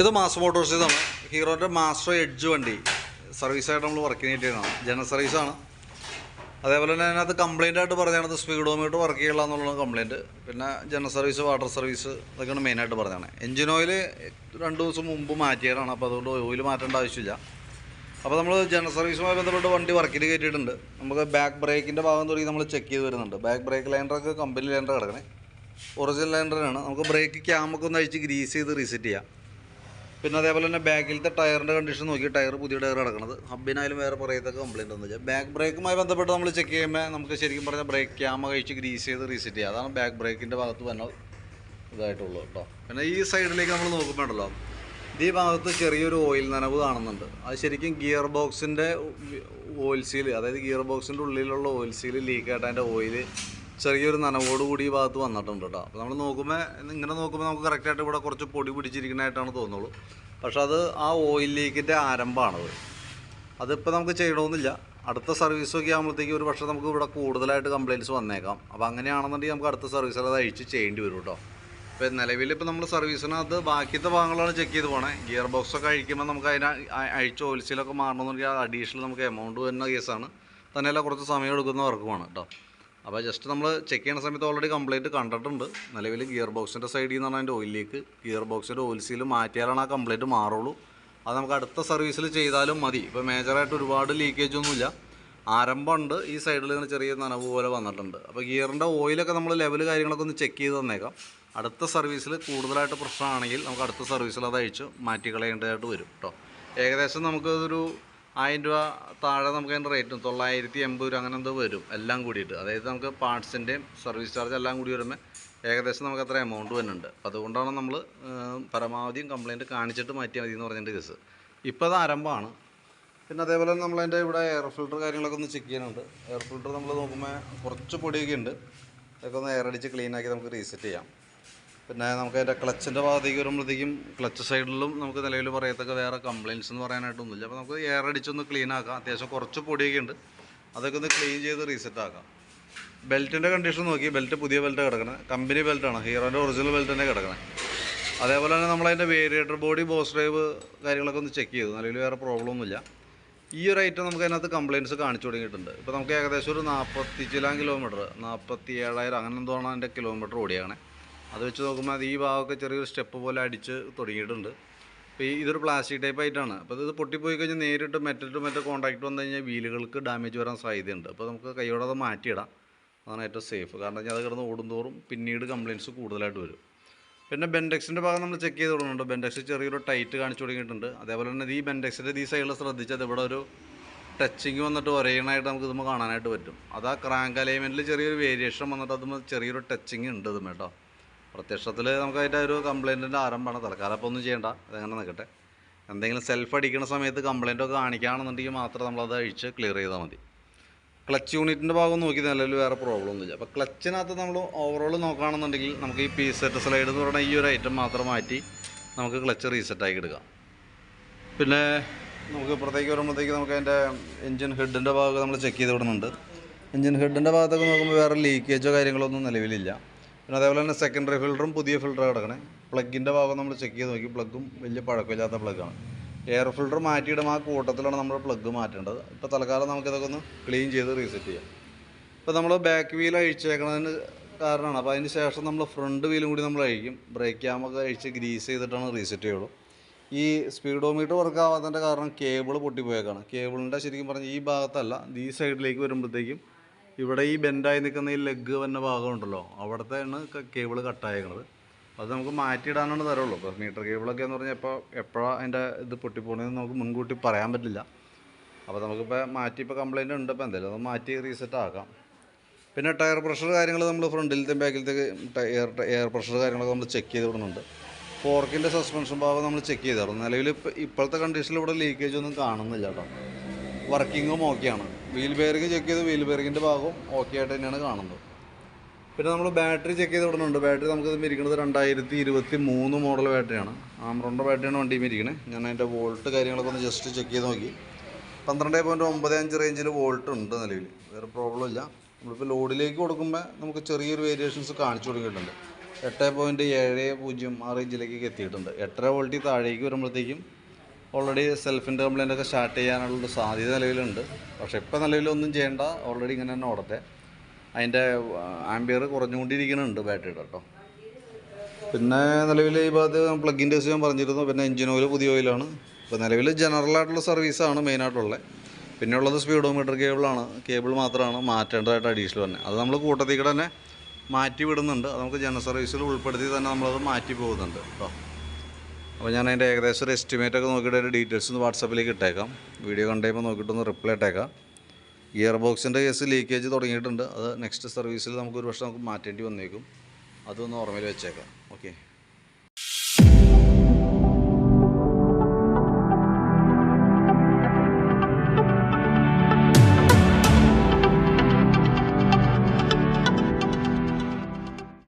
ഇത് mass motors ഇതാണ്. ഹീറോന്റെ master edge വണ്ടി. സർവീസായിട്ട് നമ്മൾ വർക്ക് ചെയ്തിട്ടാണ് ജനറൽ സർവീസാണ് അതേപോലെ തന്നെ അതിനകത്ത് കംപ്ലൈന്റ് ആയിട്ട് പറഞ്ഞാണ് സ്പീഡോമീറ്റർ വർക്ക് ചെയ്യില്ല എന്നുള്ള കംപ്ലൈന്റ് പിന്നെ ജനറൽ സർവീസ് വാട്ടർ സർവീസ് ഇതൊക്കെയാണ് മെയിനായിട്ട് പറഞ്ഞതാണ്. എഞ്ചിൻ ഓയിൽ രണ്ട് ദിവസം മുമ്പ് മാറ്റിയതാണ്. അപ്പോൾ അതുകൊണ്ട് ഓയിൽ മാറ്റേണ്ട ആവശ്യമില്ല. അപ്പോൾ നമ്മൾ ജനറൽ സർവീസുമായി ബന്ധപ്പെട്ട് വണ്ടി വർക്കിൽ കയറ്റിയിട്ടുണ്ട്. നമുക്ക് ബാക്ക് ബ്രേക്കിന്റെ ഭാഗം തുടങ്ങി നമ്മൾ ചെക്ക് ചെയ്ത് വരുന്നുണ്ട്. ബാക്ക് ബ്രേക്ക് ലൈൻഡറൊക്കെ കമ്പനി ലൈൻഡർ കിടക്കണേ. ഒറിജിനൽ ലൈൻഡറാണ് നമുക്ക് ബ്രേക്ക് ക്യാമൊക്കെ ഒന്ന് അഴിച്ച് ഗ്രീസ് ചെയ്ത് റീസെറ്റ് ചെയ്യാം. പിന്നെ അതേപോലെ തന്നെ ബാക്കിലത്തെ ടയറിന്റെ കണ്ടീഷൻ നോക്കി ടയർ പുതിയ ടയർ കിടക്കുന്നത് ഹബിനായാലും വേറെ പറയത്തൊക്കെ കംപ്ലൈന്റ് ഒന്നും വെച്ചാൽ ബാക്ക് ബ്രേക്കുമായി ബന്ധപ്പെട്ട് നമ്മൾ ചെക്ക് ചെയ്യുമ്പോൾ നമുക്ക് ശരിക്കും പറഞ്ഞാൽ ബ്രേക്ക് ക്യാമ കഴിച്ച് ഗ്രീസ് ചെയ്ത് റീസെറ്റ് ചെയ്യുക അതാണ് ബാക്ക് ബ്രേക്കിന്റെ ഭാഗത്ത് തന്നെ ഇതായിട്ടുള്ളൂ കേട്ടോ പിന്നെ ഈ സൈഡിലേക്ക് നമ്മൾ നോക്കുമ്പോഴല്ലോ ഈ ഭാഗത്ത് ചെറിയൊരു ഓയിൽ നനവ് കാണുന്നുണ്ട്. അത് ശരിക്കും ഗിയർ ബോക്സിന്റെ ഓയിൽ സീൽ അതായത് ഗിയർ ബോക്സിന്റെ ഉള്ളിലുള്ള ഓയിൽ സീൽ ലീക്കായിട്ട് അതിന്റെ ഓയിൽ ചെറിയൊരു നനവോട് കൂടി ഈ ഭാഗത്ത് വന്നിട്ടുണ്ട് കേട്ടോ. അപ്പോൾ നമ്മൾ നോക്കുമ്പോൾ ഇങ്ങനെ നോക്കുമ്പോൾ നമുക്ക് കറക്റ്റായിട്ട് ഇവിടെ കുറച്ച് പൊടി പിടിച്ചിരിക്കുന്നതായിട്ടാണ് തോന്നുള്ളൂ. പക്ഷെ അത് ആ ഓയിൽ ലീക്കിന്റെ ആരംഭമാണത്. അതിപ്പോൾ നമുക്ക് ചെയ്യണമെന്നില്ല അടുത്ത സർവീസൊക്കെ ആകുമ്പോഴത്തേക്ക് ഒരു പക്ഷേ നമുക്ക് ഇവിടെ കൂടുതലായിട്ട് കംപ്ലയിന്റ്സ് വന്നേക്കാം. അപ്പോൾ അങ്ങനെയാണെന്നുണ്ടെങ്കിൽ നമുക്ക് അടുത്ത സർവീസിൽ അത് അഴിച്ച് ചെയ്യേണ്ടി വരും കേട്ടോ. ഇപ്പോൾ നിലവിൽ ഇപ്പോൾ നമ്മൾ സർവീസിനകത്ത് ബാക്കിയത്തെ ഭാഗങ്ങളാണ് ചെക്ക് ചെയ്ത് പോണേ. ഗിയർ ബോക്സ് ഒക്കെ അഴിക്കുമ്പോൾ നമുക്ക് അതിന് അഴിച്ച് ഓയിൽസിലൊക്കെ മാറണമെന്നുണ്ടെങ്കിൽ അഡീഷണൽ നമുക്ക് എമൗണ്ട് വരുന്ന കേസാണ് തന്നെയല്ല കുറച്ച് സമയം എടുക്കുന്ന വർക്കുമാണ് കേട്ടോ. അപ്പോൾ ജസ്റ്റ് നമ്മൾ ചെക്ക് ചെയ്യുന്ന സമയത്ത് ഓൾറെഡി കംപ്ലയിന്റ് കണ്ടിട്ടുണ്ട്. നിലവിൽ ഗിയർ ബോക്സിന്റെ സൈഡിൽ നിന്നാണ് അതിന്റെ ഓയിലേക്ക് ഗിയർ ബോക്സിന്റെ ഓയിൽ സീൽ മാറ്റിയാലാണ് ആ കംപ്ലയിന്റ് മാറുള്ളൂ. അത് നമുക്ക് അടുത്ത സർവീസിൽ ചെയ്താലും മതി. ഇപ്പോൾ മേജറായിട്ട് ഒരുപാട് ലീക്കേജ് ഒന്നുമില്ല. ആരംഭമുണ്ട്. ഈ സൈഡിൽ ഇങ്ങനെ ചെറിയ നനവ് പോലെ വന്നിട്ടുണ്ട്. അപ്പോൾ ഗിയറിന്റെ ഓയിലൊക്കെ നമ്മൾ ലെവൽ കാര്യങ്ങളൊക്കെ ഒന്ന് ചെക്ക് ചെയ്ത് തന്നേക്കാം. അടുത്ത സർവീസിൽ കൂടുതലായിട്ട് പ്രശ്നമാണെങ്കിൽ നമുക്ക് അടുത്ത സർവീസിൽ അത് അഴിച്ച് മാറ്റി കളയേണ്ടതായിട്ട് വരും കേട്ടോ ഏകദേശം നമുക്ക് ഒരു ആയിരം രൂപ താഴെ നമുക്ക് അതിന്റെ റേറ്റും തൊള്ളായിരത്തി എൺപത് രൂപ അങ്ങനെ എന്തോ വരും. എല്ലാം കൂടിയിട്ട്. അതായത് നമുക്ക് പാർട്സിന്റെയും സർവീസ് ചാർജ് എല്ലാം കൂടി വരുമ്പോൾ ഏകദേശം നമുക്ക് അത്ര എമൗണ്ട് വരുന്നുണ്ട്. അപ്പോൾ അതുകൊണ്ടാണ് നമ്മൾ പരമാവധി കംപ്ലയിന്റ് കാണിച്ചിട്ട് മാറ്റിയാൽ മതി എന്ന് പറഞ്ഞതിന്റെ കേസ് ഇപ്പോൾ അത് ആരംഭമാണ്. പിന്നെ അതേപോലെ നമ്മൾ നമ്മളതിന്റെ ഇവിടെ എയർ ഫിൽട്ടർ കാര്യങ്ങളൊക്കെ ഒന്ന് ചെക്ക് ചെയ്യാനുണ്ട്. എയർ ഫിൽട്ടർ നമ്മൾ നോക്കുമ്പോൾ കുറച്ച് പൊടിയൊക്കെ ഉണ്ട്. അതൊക്കെ ഒന്ന് എയർ അടിച്ച് ക്ലീനാക്കി നമുക്ക് റീസെറ്റ് ചെയ്യാം. പിന്നെ നമുക്ക് അതിന്റെ ക്ലച്ചിന്റെ ഭാഗത്തേക്ക് വരുമ്പോഴത്തേക്കും ക്ലച്ച് സൈഡിലും നമുക്ക് നിലവിൽ പറയത്തക്ക വേറെ കംപ്ലയിൻസ് എന്ന് പറയാനായിട്ടൊന്നുമില്ല. അപ്പോൾ നമുക്ക് എയർ അടിച്ചൊന്ന് ക്ലീൻ ആക്കാം. അത്യാവശ്യം കുറച്ച് പൊടിയൊക്കെ ഉണ്ട്. അതൊക്കെ ഒന്ന് ക്ലീൻ ചെയ്ത് റീസെറ്റ് ആക്കാം. ബെൽറ്റിന്റെ കണ്ടീഷൻ നോക്കി. ബെൽറ്റ് പുതിയ ബെൽറ്റ് കിടക്കണേ. കമ്പനി ബെൽറ്റാണ് ഹീറോന്റെ ഒറിജിനൽ ബെൽറ്റ് തന്നെ കിടക്കണേ. അതേപോലെ തന്നെ നമ്മളതിന്റെ വേരിയേറ്റർ ബോഡി ബോസ് ഡ്രൈവ് കാര്യങ്ങളൊക്കെ ഒന്ന് ചെക്ക് ചെയ്തു. നിലവിൽ വേറെ പ്രോബ്ലം ഒന്നുമില്ല. ഈ ഒരു ഐറ്റം നമുക്ക് അതിനകത്ത് കംപ്ലയിന്റ്സ് കാണിച്ചു തുടങ്ങിയിട്ടുണ്ട്. ഇപ്പോൾ നമുക്ക് ഏകദേശം ഒരു നാൽപ്പത്തി ചിലാം കിലോമീറ്റർ നാൽപ്പത്തി ഏഴായിരം അങ്ങനെ എന്തോണം അതിന്റെ കിലോമീറ്റർ ഓടിയാണ് അത് വെച്ച് നോക്കുമ്പോൾ അത് ഈ ഭാഗമൊക്കെ ചെറിയൊരു സ്റ്റെപ്പ് പോലെ അടിച്ച് തുടങ്ങിയിട്ടുണ്ട്. അപ്പോൾ ഈ ഇതൊരു പ്ലാസ്റ്റിക് ടൈപ്പ് ആയിട്ടാണ്. അപ്പോൾ ഇത് പൊട്ടിപ്പോയി കഴിഞ്ഞാൽ നേരിട്ട് മെറ്റൽ ടു മെറ്റൽ കോൺടാക്ട് വന്നു കഴിഞ്ഞാൽ വീലുകൾക്ക് ഡാമേജ് വരാൻ സാധ്യതയുണ്ട്. അപ്പോൾ നമുക്ക് കൈയോടെ അത് മാറ്റിയിടാം. അതാണ് ഏറ്റവും സേഫ് കാരണം ഞാൻ അത് കിടന്ന് ഓടുന്തോറും പിന്നീട് കംപ്ലയിന്റ്സ് കൂടുതലായിട്ട് വരും. പിന്നെ ബെൻഡെക്സിന്റെ ഭാഗം നമ്മൾ ചെക്ക് ചെയ്ത് തുടങ്ങുന്നുണ്ട്. ബെൻഡെക്സ് ചെറിയൊരു ടൈറ്റ് കാണിച്ചു തുടങ്ങിയിട്ടുണ്ട്. അതേപോലെ തന്നെ ഈ ബെൻഡെക്സിന്റെ ഈ സൈഡിൽ ശ്രദ്ധിച്ചത് ഇവിടെ ഒരു ടച്ചിങ് വന്നിട്ട് ഒരേണായിട്ട് നമുക്ക് ഇതുമ്പോൾ കാണാനായിട്ട് പറ്റും. അത് ആ ക്രാങ്ക് അലൈൻമെന്റിൽ ചെറിയൊരു വേരിയേഷൻ വന്നിട്ട് അതുമ്പോൾ ചെറിയൊരു ടച്ചിങ് ഉണ്ട് ഇതും കേട്ടോ പ്രത്യക്ഷത്തിൽ നമുക്ക് അതിന്റെ ഒരു കംപ്ലയിന്റിന്റെ ആരംഭമാണ് തൽക്കാലം അപ്പോൾ ഒന്നും ചെയ്യേണ്ട. അതങ്ങനെ നിൽക്കട്ടെ എന്തെങ്കിലും സെൽഫ് അടിക്കുന്ന സമയത്ത് കംപ്ലയിന്റൊക്കെ കാണിക്കുകയാണെന്നുണ്ടെങ്കിൽ മാത്രം നമ്മളത് അഴിച്ച് ക്ലിയർ ചെയ്താൽ മതി. ക്ലച്ച് യൂണിറ്റിന്റെ ഭാഗം നോക്കി നിലവിൽ വേറെ പ്രോബ്ലം ഒന്നുമില്ല. അപ്പോൾ ക്ലച്ചിനകത്ത് നമ്മൾ ഓവറോൾ നോക്കുകയാണെന്നുണ്ടെങ്കിൽ നമുക്ക് ഈ പീസ് സെറ്റ് സ്ലൈഡ് എന്ന് പറയുന്ന ഈ ഒരു ഐറ്റം മാത്രം മാറ്റി നമുക്ക് ക്ലച്ച് റീസെറ്റ് ആക്കി എടുക്കാം. പിന്നെ നമുക്ക് ഇപ്പുറത്തേക്ക് വരുമ്പോഴത്തേക്ക് നമുക്ക് അതിന്റെ എഞ്ചിൻ ഹെഡിന്റെ ഭാഗമൊക്കെ നമ്മൾ ചെക്ക് ചെയ്ത് വിടുന്നുണ്ട്. എഞ്ചിൻ ഹെഡിന്റെ ഭാഗത്തൊക്കെ നോക്കുമ്പോൾ വേറെ ലീക്കേജോ കാര്യങ്ങളോ ഒന്നും നിലവിലില്ല. പിന്നെ അതേപോലെ തന്നെ സെക്കൻഡറി ഫിൽറ്ററും പുതിയ ഫിൽറ്ററും കിടക്കണേ. പ്ലഗിന്റെ ഭാഗം നമ്മൾ ചെക്ക് ചെയ്ത് നോക്കി. പ്ലഗും വലിയ പഴക്കമില്ലാത്ത പ്ലഗാണ് എയർ ഫിൽറ്റർ മാറ്റിയിടുമ്പോൾ ആ കൂട്ടത്തിലാണ് നമ്മൾ പ്ലഗ് മാറ്റേണ്ടത്. ഇപ്പോൾ തൽക്കാലം നമുക്കിതൊക്കെ ഒന്ന് ക്ലീൻ ചെയ്ത് റീസെറ്റ് ചെയ്യാം. ഇപ്പോൾ നമ്മൾ ബാക്ക് വീൽ അഴിച്ചേക്കണതിന് കാരണമാണ്. അപ്പോൾ അതിന് ശേഷം നമ്മൾ ഫ്രണ്ട് വീലും കൂടി നമ്മൾ അഴിക്കും. ബ്രേക്ക് ക്യാമൊക്കെ അഴിച്ച് ഗ്രീസ് ചെയ്തിട്ടാണ് റീസെറ്റ് ചെയ്യുള്ളൂ. ഈ സ്പീഡോമീറ്റർ വർക്ക് ആവാത്തതിന്റെ കാരണം കേബിൾ പൊട്ടിപ്പോയേക്കാണ്. കേബിളിന്റെ ശരിക്കും പറഞ്ഞാൽ ഈ ഭാഗത്തല്ല ഈ സൈഡിലേക്ക് വരുമ്പോഴത്തേക്കും ഇവിടെ ഈ ബെൻഡായി നിൽക്കുന്ന ഈ ലെഗ് വന്ന ഭാഗമുണ്ടല്ലോ അവിടത്തെയാണ് കേബിൾ കട്ടായേക്കണത് അത് നമുക്ക് മാറ്റിയിടാനാണ് തരുള്ളൂ ഇപ്പോൾ മീറ്റർ കേബിളൊക്കെ എന്ന് പറഞ്ഞാൽ ഇപ്പോൾ എപ്പോഴാണ് അതിന്റെ ഇത് പൊട്ടിപ്പോണെന്ന് നമുക്ക് മുൻകൂട്ടി പറയാൻ പറ്റില്ല. അപ്പോൾ നമുക്കിപ്പോൾ മാറ്റി ഇപ്പോൾ കംപ്ലയിന്റ് ഉണ്ട്. ഇപ്പോൾ എന്തായാലും അത് മാറ്റി റീസെറ്റ് ആക്കാം. പിന്നെ ടയർ പ്രഷർ കാര്യങ്ങൾ നമ്മൾ ഫ്രണ്ടിലത്തെ ബാക്കിലത്തെ എയർ എയർ പ്രഷർ കാര്യങ്ങളൊക്കെ നമ്മൾ ചെക്ക് ചെയ്ത് വിടുന്നുണ്ട്. ഫോർക്കിന്റെ സസ്പെൻഷൻ ഭാഗം നമ്മൾ ചെക്ക് ചെയ്തായിരുന്നു നിലവിൽ ഇപ്പോഴത്തെ കണ്ടീഷനിൽ ഇവിടെ ലീക്കേജ് ഒന്നും കാണുന്നില്ല കേട്ടോ. വർക്കിങ്ങും ഓക്കെയാണ് വീൽ ബെയറിങ് ചെക്ക് ചെയ്ത് വീൽ ബെയറിങ്ങിന്റെ ഭാഗവും ഓക്കെ ആയിട്ട് തന്നെയാണ് കാണുന്നത്. പിന്നെ നമ്മൾ ബാറ്ററി ചെക്ക് ചെയ്ത് വിടുന്നുണ്ട് ബാറ്ററി നമുക്ക് ഇതിൽ ഇരിക്കുന്നത് രണ്ടായിരത്തി ഇരുപത്തി മൂന്ന് മോഡൽ ബാറ്ററിയാണ് ആമറോണിന്റെ ബാറ്ററിയാണ് വണ്ടിയിൽ ഇരിക്കുന്നത് ഞാൻ അതിന്റെ വോൾട്ട് കാര്യങ്ങളൊക്കെ ഒന്ന് ജസ്റ്റ് ചെക്ക് ചെയ്ത് നോക്കി. പന്ത്രണ്ട് പോയിന്റ് ഒമ്പത് അഞ്ച് റേഞ്ചിൽ വോൾട്ട് ഉണ്ട് നിലവിൽ. വേറെ പ്രോബ്ലം ഇല്ല. നമ്മളിപ്പോൾ ലോഡിലേക്ക് കൊടുക്കുമ്പോൾ നമുക്ക് ചെറിയൊരു വേരിയേഷൻസ് കാണിച്ചു കൊടുക്കുന്നുണ്ട്. എട്ട് പോയിന്റ് ഏഴ് പൂജ്യം ആ റേഞ്ചിലേക്കൊക്കെ എത്തിയിട്ടുണ്ട്. എട്ടര വോൾട്ടിൽ താഴേക്ക് വരുമ്പോഴത്തേക്കും ഓൾറെഡി സെൽഫിന്റെ കംപ്ലൈന്റ് ഒക്കെ സ്റ്റാർട്ട് ചെയ്യാനുള്ള സാധ്യത നിലവിലുണ്ട്. പക്ഷേ ഇപ്പോൾ നിലവിലൊന്നും ചെയ്യേണ്ട. ഓൾറെഡി ഇങ്ങനെ തന്നെ ഓടട്ടെ. അതിന്റെ ആംബിയർ കുറഞ്ഞുകൊണ്ടിരിക്കുന്നുണ്ട് ബാറ്ററിയുടെ കേട്ടോ. പിന്നെ നിലവിൽ ഈ ഭാഗത്ത് പ്ലഗിന്റെ കേസ് ഞാൻ പറഞ്ഞിരുന്നു. പിന്നെ എഞ്ചിൻ ഓയിൽ പുതിയ ഓയിലാണ് ഇപ്പോൾ നിലവിൽ ജനറൽ ആയിട്ടുള്ള സർവീസാണ് മെയിനായിട്ടുള്ളത് പിന്നെ ഉള്ളത് സ്പീഡോമീറ്റർ കേബിളാണ് കേബിൾ മാത്രമാണ്. മാറ്റേണ്ടതായിട്ട് അഡീഷണൽ തന്നെ. അത് നമ്മൾ കൂട്ടത്തിൽ കൂടെ തന്നെ മാറ്റി വിടുന്നുണ്ട് അത് നമുക്ക് ജനറൽ സർവീസിൽ ഉൾപ്പെടുത്തി തന്നെ നമ്മളത് മാറ്റി പോകുന്നുണ്ട് കേട്ടോ. അപ്പോൾ ഞാൻ അതിന്റെ ഏകദേശം ഒരു എസ്റ്റിമേറ്റ് ഒക്കെ നോക്കിയിട്ട് ഒരു ഡീറ്റെയിൽസ് ഒന്ന് വാട്സപ്പിലേക്ക് ഇട്ടേക്കാം. വീഡിയോ കണ്ടുകഴിയുമ്പോൾ നോക്കിയിട്ടൊന്ന് റിപ്ലൈ ഇട്ടേക്കാം. ഇയർ ബോക്സിന്റെ കേസ് ലീക്കേജ് തുടങ്ങിയിട്ടുണ്ട്. അത് നെക്സ്റ്റ് സർവീസിൽ നമുക്ക് ഒരു പക്ഷേ നമുക്ക് മാറ്റേണ്ടി വന്നേക്കും. അതൊന്ന് ഓർമ്മയിൽ വെച്ചേക്കാം.